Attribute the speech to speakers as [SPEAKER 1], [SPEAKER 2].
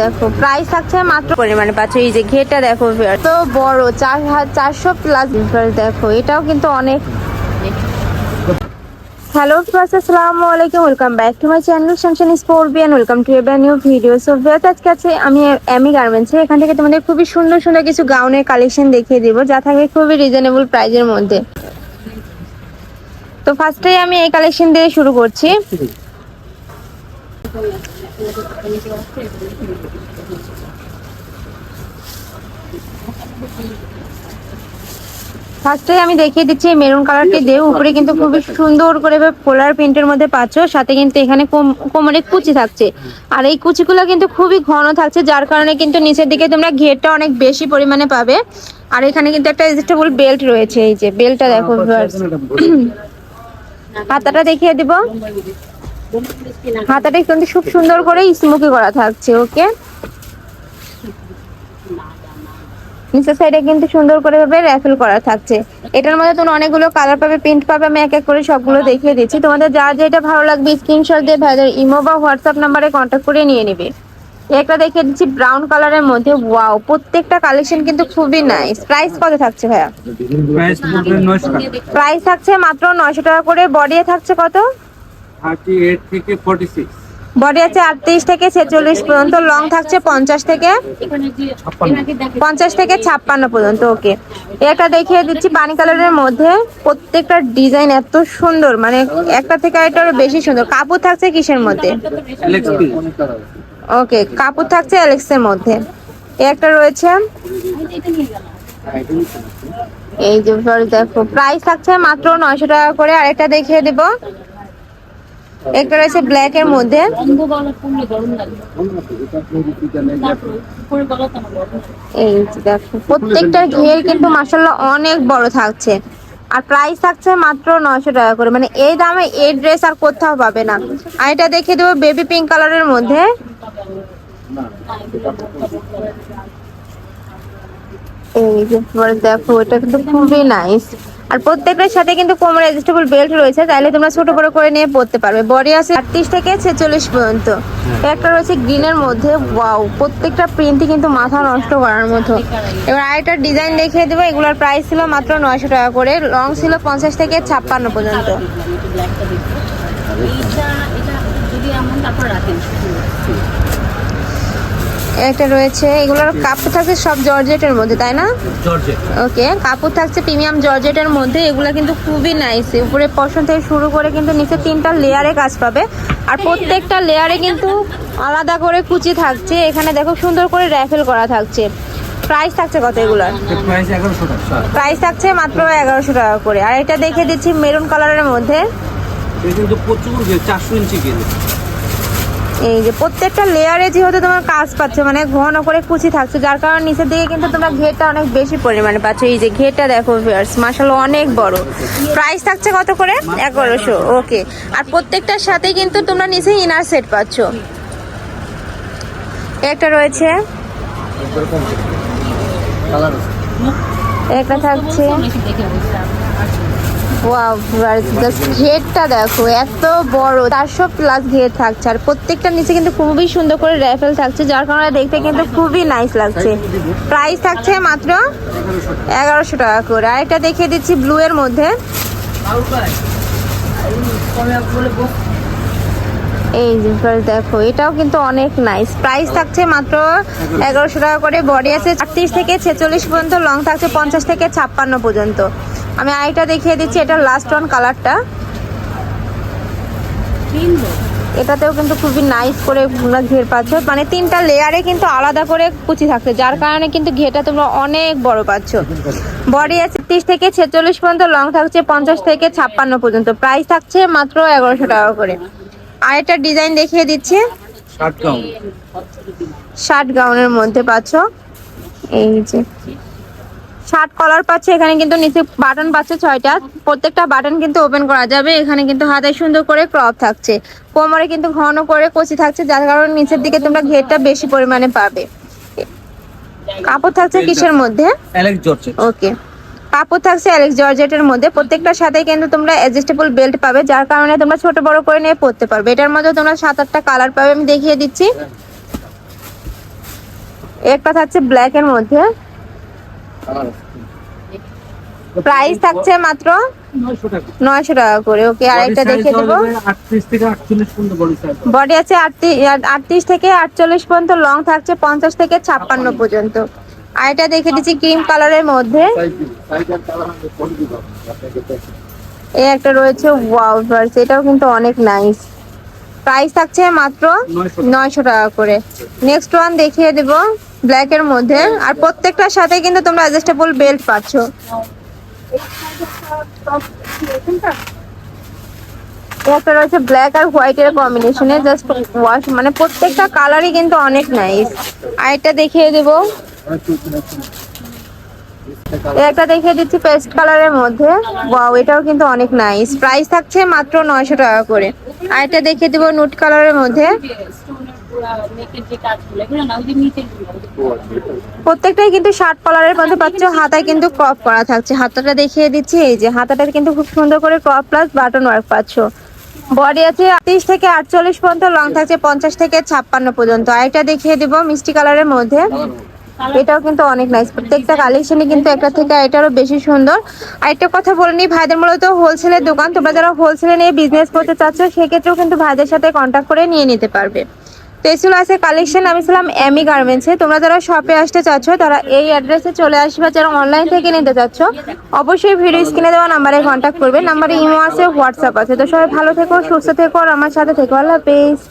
[SPEAKER 1] দেখো প্রাইস থাকছে মাত্র পরিমাণে পাচ্ছ। এই যে ঘেটা দেখো তো বড়, চার চারশো প্লাস দেখো, এটাও কিন্তু অনেক। হ্যালো ফ্রেন্ডস আসসালামু আলাইকুম welcome back to my channel শামশান স্পোর্টবিয়ান ওয়েলকাম টু এবার নিউ ভিডিও সো ভিউয়ার্স আজকে আছে, আমি এমি গার্মেন্টসে এখান থেকে তোমাদের খুবই সুন্দর সুন্দর কিছু গাউনের কালেকশন দেখিয়ে দিব, যা থাকবে খুবই রিজনেবল প্রাইজের মধ্যে। তো ফার্স্টেই আমি এই কালেকশন দিয়ে শুরু করছি। ফার্স্টে আমি দেখিয়ে দিচ্ছি মেরুন কালারটি দিয়ে উপরে কিন্তু খুবই সুন্দর করে পোলার প্রিন্টের মধ্যে পাচ্ছ সাথে কিন্তু এখানে কোম- কোমরে কুচি থাকছে আর এই কুচিগুলো কিন্তু খুবই ঘন থাকছে যার কারণে কিন্তু নিচের দিকে তোমরা ঘেরটা অনেক বেশি পরিমাণে পাবে আর এখানে কিন্তু একটা এডজাস্টেবল বেল্ট রয়েছে এই যে বেল্টটা দেখো। হাতাটা দেখিয়ে দিব হাতাটা কিন্তু খুব সুন্দর করে স্মোকি করা থাকছে ওকে নিচের সাইডে কিন্তু সুন্দর করে ভাবে র্যাফেল করা থাকছে। এটার মধ্যে তোমরা অনেকগুলো কালার পাবে প্রিন্ট পাবে আমি এক এক করে সবগুলো দেখিয়ে দিচ্ছি। তোমাদের যার যেটা ভালো লাগবে স্ক্রিনশট দিয়ে ভাইদের ইমো বা হোয়াটসঅ্যাপ নাম্বারে কন্ট্যাক্ট করে নিয়ে নেবে। একটা দেখিয়ে দিচ্ছি ব্রাউন কালারের মধ্যে ওয়াও প্রত্যেকটা কালেকশন কিন্তু খুবই নাইস প্রাইস কত থাকছে ভাইয়া?
[SPEAKER 2] প্রাইস
[SPEAKER 1] থাকছে মাত্র নয়শো টাকা। করে বডি থাকছে কত?
[SPEAKER 2] থার্টি এইট থেকে ফর্টি সিক্স
[SPEAKER 1] বডি আছে আটত্রিশ থেকে ছেচল্লিশ পর্যন্ত লং থাকছে পঞ্চাশ থেকে পঞ্চাশ থেকে ছাপ্পান্ন পর্যন্ত ওকে এটা দেখিয়ে দিচ্ছি পানি কালারের মধ্যে প্রত্যেকটা ডিজাইন এত সুন্দর মানে একটা থেকে একটা আরও বেশি সুন্দর। কাপড় থাকছে কিসের মধ্যে? ওকে কাপড় থাকছে অ্যালেক্সের মধ্যে। একটা রয়েছে। এই যে দেখো প্রাইস থাকছে মাত্র নয়শো টাকা করে আরেকটা দেখিয়ে দেব। একটা রয়েছে ব্ল্যাক এর মধ্যে। এই দেখো, প্রত্যেকটা ঘের কিন্তু মাসাল্লাহ অনেক বড় থাকছে। আর প্রাইস থাকছে মাত্র নয়শো টাকা করে। মানে এই দামে এই ড্রেস আর কোথাও পাবে না। আর এটা দেখে দেবো বেবি পিঙ্ক কালারের মধ্যে। এই যে পরে দেখো এটা কিন্তু খুবই নাইস আর প্রত্যেকটার সাথে কিন্তু কোমর অ্যাডজাস্টেবল বেল্ট রয়েছে তাইলে তোমরা ছোট বড় করে নিয়ে পড়তে পারবে। বডি আছে আটত্রিশ থেকে ছেচল্লিশ পর্যন্ত। একটা রয়েছে গ্রিনের মধ্যে ওয়াও প্রত্যেকটা প্রিন্টই কিন্তু মাথা নষ্ট করার মতো। এবার আরেকটা ডিজাইন দেখিয়ে দেবো এগুলোর প্রাইস ছিল মাত্র নয়শো টাকা করে লং ছিল পঞ্চাশ থেকে ছাপ্পান্ন পর্যন্ত। একটা রয়েছে এগুলোর কাপড় থাকছে সব জর্জেটের মধ্যে তাই না? ওকে কাপড় থাকছে প্রিমিয়াম জর্জেটের মধ্যে এগুলো কিন্তু খুবই নাইস উপরে পশন থেকে শুরু করে কিন্তু নিচে তিনটা লেয়ারে কাজ পাবে। আর প্রত্যেকটা লেয়ারে কিন্তু আলাদা করে কুচি থাকছে। এখানে দেখো সুন্দর করে র্যাফেল করা থাকছে। প্রাইস থাকছে কত এগুলার?
[SPEAKER 2] প্রাইস
[SPEAKER 1] থাকছে মাত্র এগারোশো টাকা করে। আর এটা দেখে দিচ্ছি মেরুন কালারের মধ্যে।
[SPEAKER 2] কিন্তু প্রচুর চারশো ইঞ্চি
[SPEAKER 1] এই যে প্রত্যেকটা লেয়ারে যেহেতু তোমার কাজ পাচ্ছে মানে ঘন করে কুচি থাকছে যার কারণে নিচের দিকে কিন্তু তোমরা ঘেরটা অনেক বেশি পরিমাণে পাচ্ছ। এই যে ঘেরটা দেখো ভিউয়ার্স মাশাআল্লাহ অনেক বড়। প্রাইস থাকছে কত করে? এগারোশো ওকে আর প্রত্যেকটার সাথে কিন্তু তোমরা নিচে ইনার সেট পাচ্ছ। একটা রয়েছে। একটা থাকছে। ওয়াও জাস্ট দেখো, এত বড়। চারশো প্লাস ঘের থাকছে, আর প্রত্যেকটা নিচে কিন্তু খুবই সুন্দর করে র্যাফেল থাকছে, যার কারণে দেখতে কিন্তু খুবই নাইস লাগছে। প্রাইস থাকছে মাত্র এগারোশো টাকা করে। আরেকটা দেখিয়ে দিচ্ছি ব্লু এর মধ্যে। এই দেখো, এটাও কিন্তু অনেক নাইস প্রাইস থাকছে মাত্র এগারোশো টাকা করে। বডি আছে আটত্রিশ থেকে ছেচল্লিশ পর্যন্ত লং থাকছে পঞ্চাশ থেকে ছাপ্পান্ন পর্যন্ত। আমি আরেকটা দেখিয়ে দিচ্ছি এটা লাস্ট ওয়ান কালারটা এটাতেও কিন্তু খুবই নাইস করে তোমরা ঘের পাচ্ছ। মানে তিনটা লেয়ারে কিন্তু আলাদা করে কুচি থাকছে, যার কারণে কিন্তু ঘেরটা তোমরা অনেক বড় পাচ্ছ। বডি আছে তিরিশ থেকে ছেচল্লিশ পর্যন্ত লং থাকছে পঞ্চাশ থেকে ছাপ্পান্ন পর্যন্ত। প্রাইস থাকছে মাত্র এগারোশো টাকা করে। আরেকটা ডিজাইন দেখিয়ে দিচ্ছি।
[SPEAKER 2] শার্ট গাউন
[SPEAKER 1] শার্ট গাউনের মধ্যে পাচ্ছ। এই যে। শার্ট কলার পাচ্ছে এখানে কিন্তু নিচে বাটন পাচ্ছে ছয়টা। প্রত্যেকটা বাটন কিন্তু ওপেন করা যাবে। এখানে কিন্তু হাতে সুন্দর করে ক্রপ থাকছে। কোমরে কিন্তু ঘন করে কচি থাকছে যার কারণে নিচের দিকে তোমরা ঘেরটা বেশি পরিমাণে পাবে। কাপড় থাকছে কিসের মধ্যে? ওকে কাপড় থাকছে অ্যালেক্স জর্জেটের মধ্যে। প্রত্যেকটা সাথে কিন্তু তোমরা অ্যাডজাস্টেবল বেল্ট পাবে যার কারণে তোমরা ছোট বড় করে নিয়ে পরতে পারবে। এটার মধ্যে তোমরা সাত আটটা কালার পাবে আমি দেখিয়ে দিচ্ছি। একটা থাকছে ব্ল্যাক এর মধ্যে। প্রাইস থাকছে মাত্র
[SPEAKER 2] নয়শো টাকা
[SPEAKER 1] করে। ওকে আর একটা দেখিয়ে দেবো।
[SPEAKER 2] বডি
[SPEAKER 1] আছে আটত্রিশ থেকে আটচল্লিশ পর্যন্ত লং থাকছে পঞ্চাশ থেকে ছাপ্পান্ন পর্যন্ত। আর এটা দেখে দিচ্ছি ক্রিম কালারের মধ্যে। এই একটা রয়েছে ওয়াও ভার্স এটাও কিন্তু অনেক নাইস প্রাইস থাকছে মাত্র
[SPEAKER 2] নয়শো
[SPEAKER 1] টাকা করে। নেক্সট ওয়ান দেখিয়ে দেব ব্ল্যাক এর মধ্যে। আর প্রত্যেকটার সাথে কিন্তু তোমরা অ্যাডজাস্টেবল বেল্ট পাচ্ছ। একটা রয়েছে ব্ল্যাক আর হোয়াইট এর কম্বিনেশনে জাস্ট ওয়াশ মানে প্রত্যেকটা কালারই কিন্তু অনেক নাইস আর এটা দেখিয়ে দেবো। একটা দেখিয়ে দিচ্ছি পেস্ট কালারের মধ্যে। ওয়াও এটাও কিন্তু অনেক নাইস প্রাইস থাকছে মাত্র নয়শো টাকা করে। আর এটা দেখিয়ে দেবো নুট কালারের মধ্যে। প্রত্যেকটাই কিন্তু শার্ট কলারের মধ্যে পাচ্ছ, হাতায় কিন্তু ক্রপ করা থাকছে। হাতাটা দেখিয়ে দিচ্ছি, এই যে হাতাটা কিন্তু খুব সুন্দর করে ক্রপ প্লাস বাটন ওয়ার্ক পাচ্ছ। বডি আছে আটত্রিশ থেকে আটচল্লিশ পর্যন্ত লং থাকছে পঞ্চাশ থেকে ছাপ্পান্ন পর্যন্ত। আর এটা দেখিয়ে দিব মিষ্টি কালারের মধ্যে। এটাও কিন্তু অনেক নাইস প্রত্যেকটা কালেকশনই কিন্তু একটা থেকে এটারও বেশি সুন্দর। আর একটা কথা বলে নিই, ভাইদের মূলত হোলসেলের দোকান। তোমরা যারা হোলসেলে নিয়ে বিজনেস করতে চাচ্ছ, সেক্ষেত্রেও কিন্তু ভাইদের সাথে কন্ট্যাক্ট করে নিয়ে নিতে পারবে। তো আছে কালেকশন আমি ছিলাম এমি গার্মেন্টসে তোমরা যারা শপে আসতে চাচ্ছ, তারা এই অ্যাড্রেসে চলে আসবে যারা অনলাইন থেকে নিতে চাচ্ছ, অবশ্যই ভিডিও স্ক্রিনে দেওয়া নাম্বারে কন্ট্যাক্ট করবে। নাম্বারে ইমো আছে হোয়াটসঅ্যাপ আছে। তো সবাই ভালো থেকো, সুস্থ থেকো, আর আমার সাথে থেকো। আল্লাহ হাফেজ।